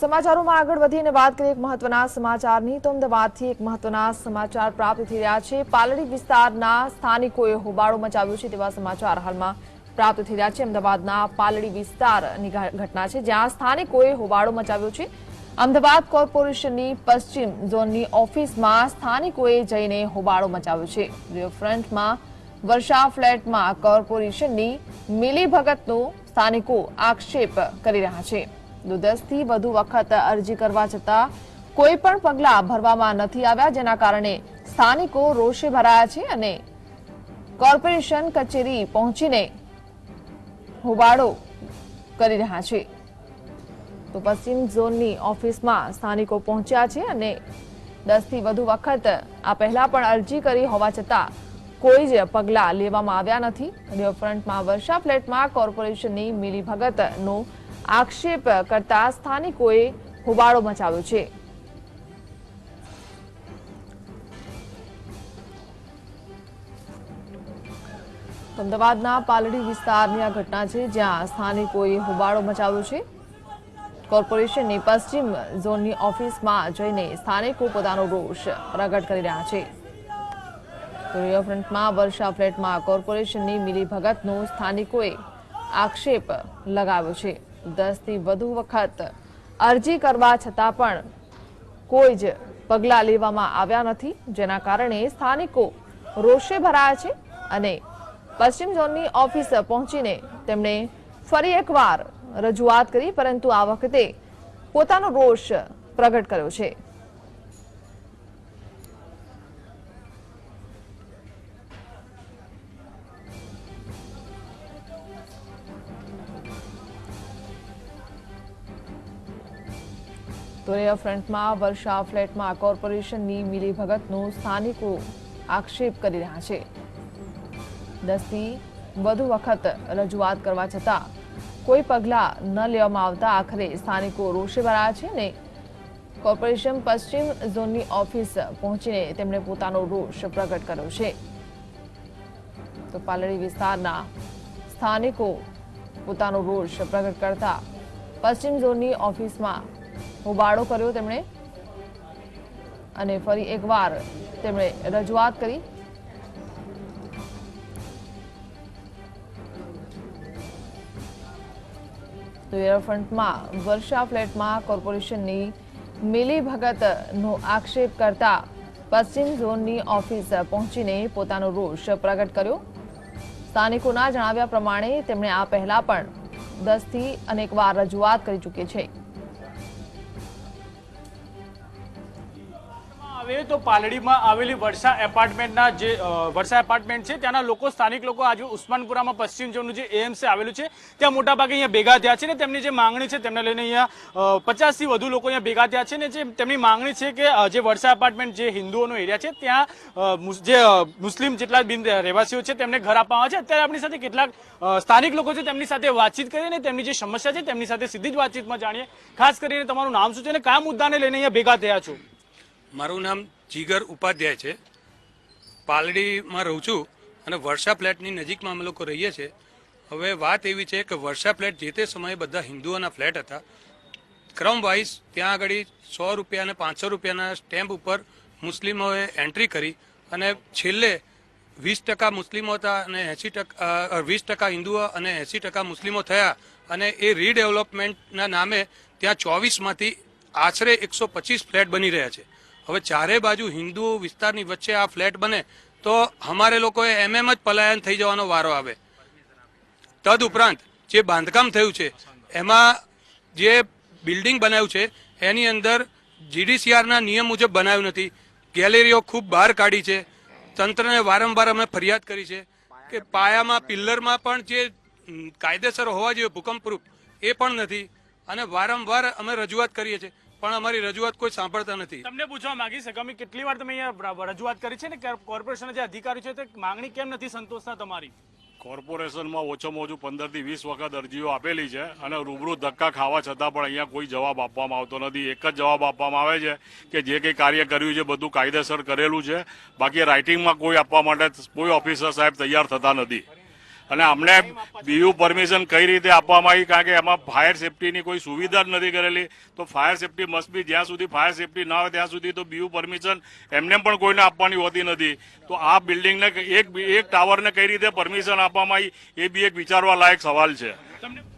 સમાચારોમાં આગળ વધીને વાત કરીએ એક મહત્વના સમાચારની. તો અમદાવાદથી એક મહત્વના સમાચાર પ્રાપ્ત થઈ રહ્યા છે. પાલડી વિસ્તારના સ્થાનિકોએ હોબાળો મચાવ્યો છે તેવા સમાચાર હાલમાં પ્રાપ્ત થઈ રહ્યા છે. અમદાવાદના પાલડી વિસ્તારની ઘટના છે જ્યાં સ્થાનિકોએ હોબાળો મચાવ્યો છે. અમદાવાદ કોર્પોરેશનની પશ્ચિમ ઝોનની ઓફિસમાં સ્થાનિકોએ જઈને હોબાળો મચાવ્યો છે. રિવરફ્રન્ટમાં વર્ષા ફ્લેટમાં કોર્પોરેશનની મિલીભગતનો સ્થાનિકો આક્ષેપ કરી રહ્યા છે. દસથી વધુ વખત અરજી કરવા છતાં કોઈ પણ પગલાં ભરવામાં નથી આવ્યા, જેના કારણે સ્થાનિકો રોષે ભરાયા છે અને કોર્પોરેશન કચેરી પહોંચીને હોબાળો કરી રહ્યા છે. તો પશ્ચિમ ઝોનની ઓફિસમાં સ્થાનિકો પહોંચ્યા છે અને દસથી વધુ વખત આ પહેલા પણ અરજી કરી હોવા છતાં કોઈ જ પગલાં લેવામાં આવ્યા નથી. રિવરફ્રન્ટમાં વર્ષા ફ્લેટમાં કોર્પોરેશનની મિલીભગતનો આક્ષેપ કરતા સ્થાનિકોએ હોબાળો મચાવ્યો છે. અમદાવાદના પાલડી વિસ્તારની આ ઘટના છે, જ્યાં સ્થાનિકોએ હોબાળો મચાવ્યો છે. કોર્પોરેશનની પશ્ચિમ ઝોનની ઓફિસમાં જઈને સ્થાનિકો પોતાનો રોષ પ્રગટ કરી રહ્યા છે. રિવરફ્રન્ટમાં વર્ષા ફ્લેટમાં કોર્પોરેશનની મિલીભગતનો સ્થાનિકોએ આક્ષેપ લગાવ્યો છે. દસથી વધુ વખત અરજી કરવા છતાં પણ કોઈ જ પગલાં લેવામાં આવ્યા નથી, જેના કારણે સ્થાનિકો રોષે ભરાયા છે અને પશ્ચિમ ઝોનની ઓફિસ પહોંચીને તેમણે ફરી એકવાર રજૂઆત કરી, પરંતુ આ વખતે પોતાનો રોષ પ્રગટ કર્યો છે. તો ફ્રન્ટમાં વર્ષા ફ્લેટમાં કોર્પોરેશનની મિલીભગતનો સ્થાનિકો આક્ષેપ કરી રહ્યા છે. દસથી વધુ વખત રજૂઆત કરવા છતાં કોઈ પગલાં ન લેવામાં આવતા આખરે સ્થાનિકો રોષે ભરાયા છે ને કોર્પોરેશન પશ્ચિમ ઝોનની ઓફિસ પહોંચીને તેમણે પોતાનો રોષ પ્રગટ કર્યો છે. તો પાલડી વિસ્તારના સ્થાનિકો પોતાનો રોષ પ્રગટ કરતા પશ્ચિમ ઝોનની ઓફિસમાં હોબાળો કર્યો તેમણે. અને ફરી એકવાર તેમણે રજૂઆત કરી. તો એરફ્રન્ટમાં વર્ષા ફ્લેટમાં કોર્પોરેશનની મિલીભગતનો આક્ષેપ કરતા પશ્ચિમ ઝોનની ઓફિસ પહોંચીને પોતાનો રોષ પ્રગટ કર્યો. સ્થાનિકોના જણાવ્યા પ્રમાણે તેમણે આ પહેલા પણ દસથી અનેકવાર રજૂઆત કરી ચૂકી છે. આવે તો પાલડીમાં આવેલી વર્ષા એપાર્ટમેન્ટના જે વર્ષા એપાર્ટમેન્ટ છે, ત્યાંના લોકો, સ્થાનિક લોકો આજે ઉસ્માનપુરામાં પશ્ચિમ ઝોનનું જે એએમસી આવેલું છે, ત્યાં મોટાભાગે અહીંયા ભેગા થયા છે ને તેમની જે માંગણી છે તેમને લઈને અહીંયા પચાસથી વધુ લોકો અહીંયા ભેગા થયા છે ને જે તેમની માંગણી છે કે જે વર્ષા એપાર્ટમેન્ટ જે હિન્દુઓનો એરિયા છે, ત્યાં જે મુસ્લિમ જેટલા બિન રહેવાસીઓ છે તેમને ઘર આપવામાં છે. અત્યારે આપણી સાથે કેટલાક સ્થાનિક લોકો છે તેમની સાથે વાતચીત કરીને અને તેમની જે સમસ્યા છે તેમની સાથે સીધી જ વાતચીતમાં જાણીએ. ખાસ કરીને તમારું નામ શું છે અને કયા મુદ્દાને લઈને અહીંયા ભેગા થયા છો? મારું નામ જીગર ઉપાધ્યાય છે. પાલડીમાં રહું છું અને વર્ષા ફ્લેટની નજીકમાં અમે લોકો રહીએ છીએ. હવે વાત એવી છે કે વર્ષા ફ્લેટ જે તે સમયે બધા હિન્દુઓના ફ્લેટ હતા. ક્રમ વાઇઝ ત્યાં આગળ સો રૂપિયા અને પાંચસો રૂપિયાના સ્ટેમ્પ ઉપર મુસ્લિમોએ એન્ટ્રી કરી અને છેલ્લે વીસ ટકા મુસ્લિમો હતા અને એંસી ટકા વીસ ટકા હિન્દુઓ અને એંસી ટકા મુસ્લિમો થયા અને એ રીડેવલપમેન્ટના નામે ત્યાં ચોવીસમાંથી આશરે એકસો પચીસ ફ્લેટ બની રહ્યા છે. હવે ચારે બાજુ હિન્દુ વિસ્તારની વચ્ચે આ ફ્લેટ બને તો અમારે લોકોએ એમ એમ જ પલાયન થઈ જવાનો વારો આવે. તદ ઉપરાંત જે બાંધકામ થયું છે, એમાં જે બિલ્ડિંગ બનાવ્યું છે, એની અંદર જીડીસીઆરના નિયમ મુજબ બનાવ્યું નથી. ગેલેરીઓ ખૂબ બહાર કાઢી છે. તંત્રને વારંવાર અમે ફરિયાદ કરી છે કે પાયામાં, પિલ્લરમાં પણ જે કાયદેસર હોવા જોઈએ ભૂકંપ પ્રૂફ એ પણ નથી. અને વારંવાર અમે રજૂઆત કરીએ છીએ. પણ અમારી રજૂઆત કોઈ સાંભળતા નથી. તમને પૂછવા માંગીશ કે અમે કેટલી વાર તમે અહીંયા રજૂઆત કરી છે ને કે કોર્પોરેશનના જે અધિકારી છે તે માંગણી કેમ નથી સંતોષતા તમારી? કોર્પોરેશનમાં ઓછામાં ઓછું પંદરથી વીસ વખત અરજીઓ આપેલી છે અને રૂબરૂ ધક્કા ખાવા છતાં પણ અહીંયા કોઈ જવાબ આપવામાં આવતો નથી. એક જ જવાબ આપવામાં આવે છે કે જે કંઈ કાર્ય કર્યું છે બધું કાયદેસર કરેલું છે. બાકી રાઇટિંગમાં કોઈ આપવા માટે કોઈ ઓફિસર સાહેબ તૈયાર થતા નથી. અને અમને બીયુ પરમિશન કઈ રીતે આપવામાં આવી? કારણ કે એમાં ફાયર સેફટીની કોઈ સુવિધા જ નથી કરેલી. તો ફાયર સેફટી મસ્ટ બી જ્યાં સુધી ફાયર સેફટી ના હોય ત્યાં સુધી તો બીયુ પરમિશન એમને પણ કોઈને આપવાની હોતી નથી. તો આ બિલ્ડિંગને એક એક ટાવરને કઈ રીતે પરમિશન આપવામાં આવી, એ બી એક વિચારવા લાયક સવાલ છે. તમને